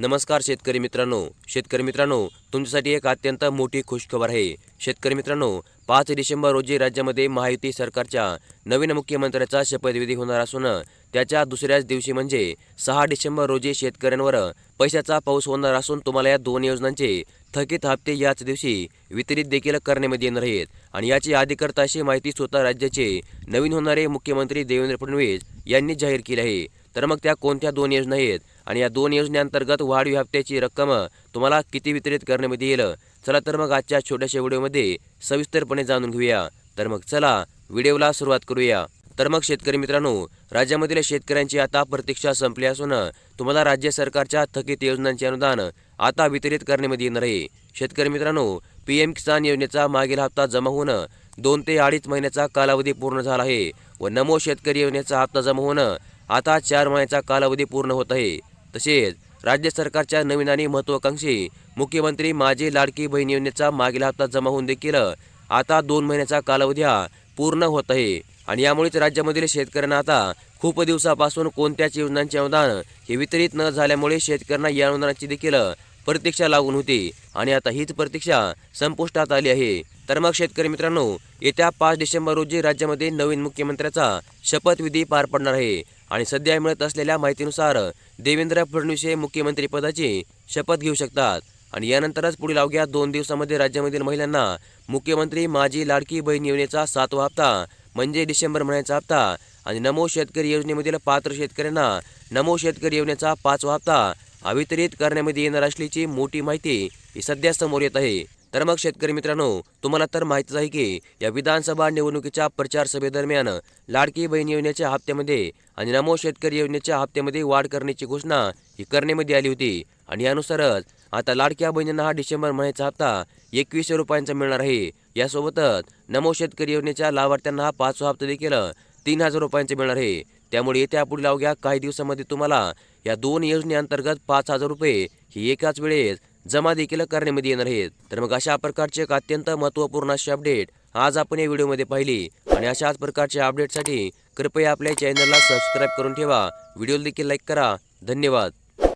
नमस्कार शेतकरी मित्रांनो. शेतकरी मित्रांनो तुमच्यासाठी एक अत्यंत मोठी खुशखबर आहे. शेतकरी मित्रांनो पाच डिसेंबर रोजी राज्यामध्ये महायुती सरकारच्या नवीन मुख्यमंत्र्याचा शपथविधी होणार असून त्याच्या दुसऱ्याच दिवशी म्हणजे सहा डिसेंबर रोजी शेतकऱ्यांवर पैशाचा पाऊस होणार असून तुम्हाला या दोन योजनांचे थकीत हप्ते याच दिवशी वितरित देखील करण्यामध्ये येणार आहेत. आणि याची अधिकर्ता अशी माहिती स्वतः राज्याचे नवीन होणारे मुख्यमंत्री देवेंद्र फडणवीस यांनी जाहीर केली आहे. तर मग त्या कोणत्या दोन योजना आहेत? आणि या दोन योजनेअंतर्गत वाढीव हप्त्याची रक्कम तुम्हाला किती वितरित करण्यात येईल? चला तर मग आजच्या छोट्याशा व्हिडिओमध्ये सविस्तरपणे जाणून घेऊया. तर मग चला व्हिडिओला सुरुवात करूया. तर मग शेतकरी मित्रांनो राज्यामधील शेतकऱ्यांची आता प्रतीक्षा संपली असून तुम्हाला राज्य सरकारच्या थकीत योजनांचे अनुदान आता वितरित करण्यामध्ये येणार आहे. शेतकरी मित्रांनो पी एम किसान योजनेचा मागील हप्ता जमा होऊन दोन ते अडीच महिन्याचा कालावधी पूर्ण झाला आहे व नमो शेतकरी योजनेचा हप्ता जमा होऊन आता चार महिन्याचा कालावधी पूर्ण होत आहे. तसेच राज्य सरकारच्या नवीन आणि महत्वाकांक्षी मुख्यमंत्री माझी लाडकी बहीण योजनेचा मागील हप्ता जमा होऊन देखील आता दोन महिन्याचा कालावधी हा पूर्ण होत आहे. आणि यामुळेच राज्यामधील शेतकऱ्यांना आता खूप दिवसापासून कोणत्याच योजनांचे अनुदान हे वितरित न झाल्यामुळे शेतकऱ्यांना या अनुदानाची देखील प्रतीक्षा लागून होती. आणि आता हीच प्रतीक्षा संपुष्टात आली आहे. तर मग शेतकरी मित्रांनो येत्या पाच डिसेंबर रोजी राज्यामध्ये नवीन मुख्यमंत्र्याचा शपथविधी पार पडणार आहे. आणि सध्या मिळत असलेल्या माहितीनुसार देवेंद्र फडणवीस हे मुख्यमंत्रीपदाची शपथ घेऊ शकतात. आणि यानंतरच पुढील अवघ्या दोन दिवसामध्ये राज्यामधील महिलांना मुख्यमंत्री माझी लाडकी बहीण योजनेचा सातवा हप्ता म्हणजे डिसेंबर महिन्याचा हप्ता आणि नमो शेतकरी योजनेमधील पात्र शेतकऱ्यांना नमो शेतकरी योजनेचा पाचवा हप्ता अवितरित करण्यामध्ये येणार असल्याची मोठी माहिती ही सध्या समोर येत आहे. तर मग शेतकरी मित्रांनो तुम्हाला तर माहितीच आहे की या विधानसभा निवडणुकीच्या प्रचार सभेदरम्यान लाडकी बहीण योजनेच्या हप्त्यामध्ये आणि नमो शेतकरी योजनेच्या हप्त्यामध्ये वाढ करण्याची घोषणा ही करण्यामध्ये आली होती. आणि यानुसारच आता लाडक्या बहिणींना हा डिसेंबर महिन्याचा हप्ता एकवीसशे रुपयांचा मिळणार आहे. यासोबतच नमो शेतकरी योजनेच्या लाभार्थ्यांना हा पाचवा हप्ता देखील तीन हजार रुपयांचा मिळणार आहे. त्यामुळे येत्या पुढील अवघ्या काही दिवसामध्ये तुम्हाला या दोन योजनेअंतर्गत पाच हजार रुपये ही एकाच वेळेस जमा देखील करण्यामध्ये येणार आहेत. तर मग अशा प्रकारचे एक अत्यंत महत्त्वपूर्ण अशी अपडेट आज आपण या व्हिडिओमध्ये पाहिली. आणि अशाच प्रकारच्या अपडेटसाठी कृपया आपल्या चॅनलला सबस्क्राईब करून ठेवा. व्हिडिओ देखील लाईक करा. धन्यवाद.